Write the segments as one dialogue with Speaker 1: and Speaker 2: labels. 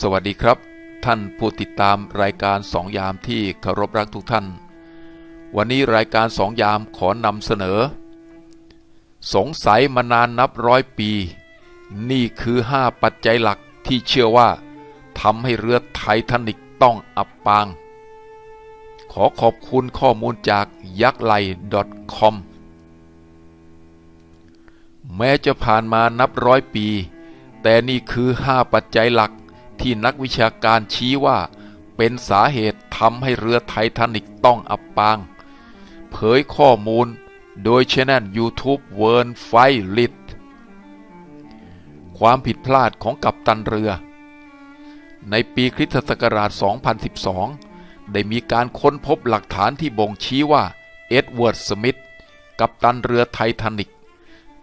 Speaker 1: สวัสดีครับ ท่านผู้ติดตามรายการสองยามที่เคารพรักทุกท่าน วันนี้รายการสองยามขอนำเสนอ สงสัยมานานนับร้อยปี นี่คือห้าปัจจัยหลักที่เชื่อว่าทำให้เรือไททานิกต้องอับปาง ขอขอบคุณข้อมูลจากยักษ์ไล .com แม้จะผ่านมานับร้อยปี แต่นี่คือห้าปัจจัยหลัก ที่นักวิชาการชี้ว่า เป็นสาเหตุทำให้เรือไททานิกต้องอับปาง เผยข้อมูลโดยช anel YouTube เวิร์นไฟลิตความผิดพลาดของกัปตันเรือ ในปีคริสตศักราช 2012 ได้มีการค้นพบหลักฐานที่บ่งชี้ว่า เอ็ดเวิร์ด สมิธ กัปตันเรือไททานิก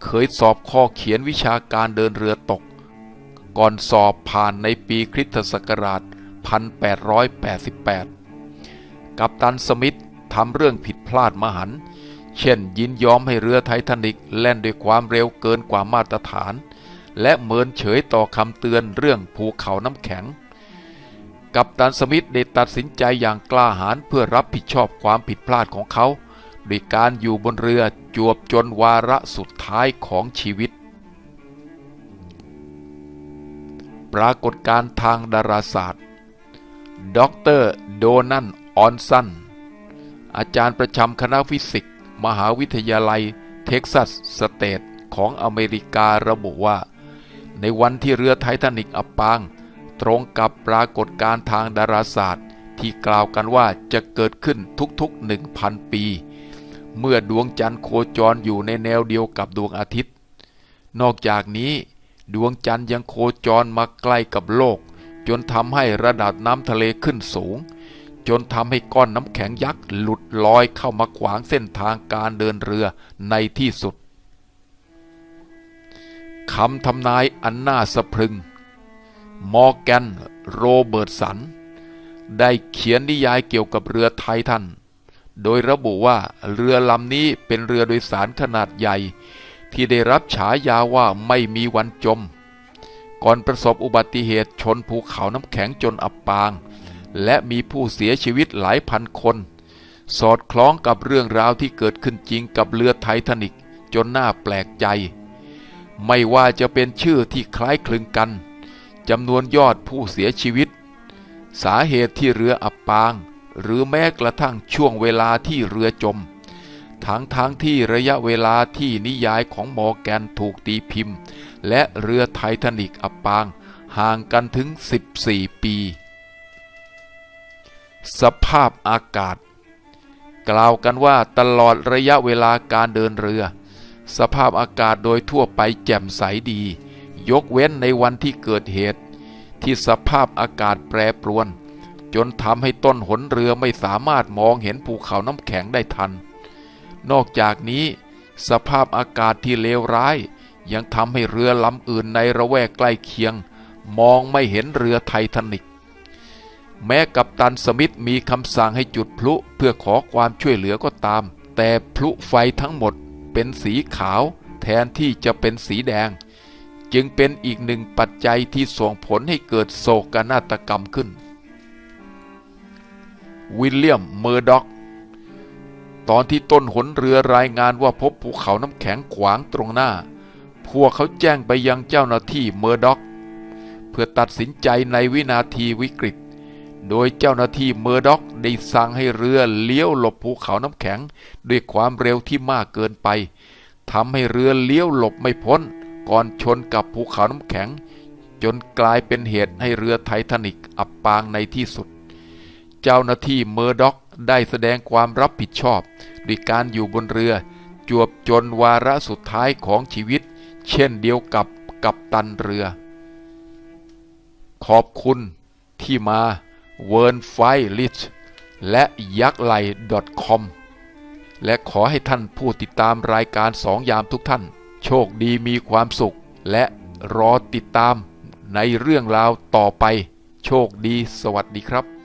Speaker 1: เคยสอบข้อเขียนวิชาการเดินเรือตก ก่อนสอบผ่านในปีคริสตศักราช 1888 กัปตันสมิธทำเรื่องผิดพลาดมหัน เช่นยินยอมให้เรือไททานิกแล่นด้วยความเร็วเกินกว่ามาตรฐาน และเมินเฉยต่อคำเตือนเรื่องภูเขาน้ำแข็ง กัปตันสมิธได้ตัดสินใจอย่างกล้าหาญเพื่อรับผิดชอบความผิดพลาดของเขาด้วยการอยู่บนเรือจวบจนวาระสุดท้ายของชีวิต ปรากฏการทางดาราศาสตร์ดรโดนันออนสัน อาจารย์ประจำคณะฟิสิกส์ มหาวิทยาลัยเท็กซัสสเตทของอเมริการะบุว่า ในวันที่เรือไททานิกอับปาง ตรงกับปรากฏการทางดาราศาสตร์ ที่กล่าวกันว่าจะเกิดขึ้นทุกๆ 1,000 ปี เมื่อดวงจันทร์โคจรอยู่ในแนวเดียวกับดวงอาทิตย์ นอกจากนี้ ดวงจันทร์ยังโคจรมาใกล้กับโลก จนทำให้ระดับน้ำทะเลขึ้นสูง จนทำให้ก้อนน้ำแข็งยักษ์หลุดลอยเข้ามาขวางเส้นทางการเดินเรือในที่สุดคำทำนายอันน่าสะพรึง มอร์แกน โรเบิร์ตสัน ได้เขียนนิยายเกี่ยวกับเรือไททัน โดยระบุว่าเรือลำนี้เป็นเรือโดยสารขนาดใหญ่ ที่ได้รับฉายาว่าไม่มีวันจม ก่อนประสบอุบัติเหตุชนภูเขาน้ำแข็งจนอับปาง และมีผู้เสียชีวิตหลายพันคน สอดคล้องกับเรื่องราวที่เกิดขึ้นจริงกับเรือไททานิกจนน่าแปลกใจ ไม่ว่าจะเป็นชื่อที่คล้ายคลึงกันจำนวนยอดผู้เสียชีวิต สาเหตุที่เรืออับปาง หรือแม้กระทั่งช่วงเวลาที่เรือจม ทั้งทั้งที่ระยะเวลาที่นิยายของมอแกนถูกตีพิมพ์ และเรือไททานิกอับปาง ห่างกันถึง 14 ปี สภาพอากาศ กล่าวกันว่าตลอดระยะเวลาการเดินเรือ สภาพอากาศโดยทั่วไปแจ่มใสดี ยกเว้นในวันที่เกิดเหตุ ที่สภาพอากาศแปรปรวน จนทำให้ต้นหนเรือไม่สามารถมองเห็นภูเขาน้ำแข็งได้ทัน นอกจากนี้ สภาพอากาศที่เลวร้าย ยังทำให้เรือลำอื่นในระแวกใกล้เคียง มองไม่เห็นเรือไททานิก แม้กัปตันสมิธมีคำสั่งให้จุดพลุเพื่อขอความช่วยเหลือก็ตาม แต่พลุไฟทั้งหมดเป็นสีขาวแทนที่จะเป็นสีแดง จึงเป็นอีกหนึ่งปัจจัยที่ส่งผลให้เกิดโศกนาฏกรรมขึ้น วิลเลียม เมอร์ด็อก ตอนที่ต้นหนเรือรายงานว่าพบภูเขาน้ำแข็งขวางตรงหน้า พวกเขาแจ้งไปยังเจ้าหน้าที่เมอร์ด็อก เพื่อตัดสินใจในวินาทีวิกฤต โดยเจ้าหน้าที่เมอร์ด็อกได้สั่งให้เรือเลี้ยวหลบภูเขาน้ำแข็ง ด้วยความเร็วที่มากเกินไปทำให้เรือเลี้ยวหลบไม่พ้น ก่อนชนกับภูเขาน้ำแข็ง จนกลายเป็นเหตุให้เรือไททานิกอับปางในที่สุด เจ้าหน้าที่เมอร์ด็อก ได้แสดงความรับผิดชอบด้วยการอยู่บนเรือ จวบจนวาระสุดท้ายของชีวิต เช่นเดียวกับกัปตันเรือ ขอบคุณที่มาเวิร์นไฟลิชและยักษ์ไล .com และขอให้ท่านผู้ติดตามรายการสองยามทุกท่าน โชคดีมีความสุข และรอติดตามในเรื่องราวต่อไป โชคดีสวัสดีครับ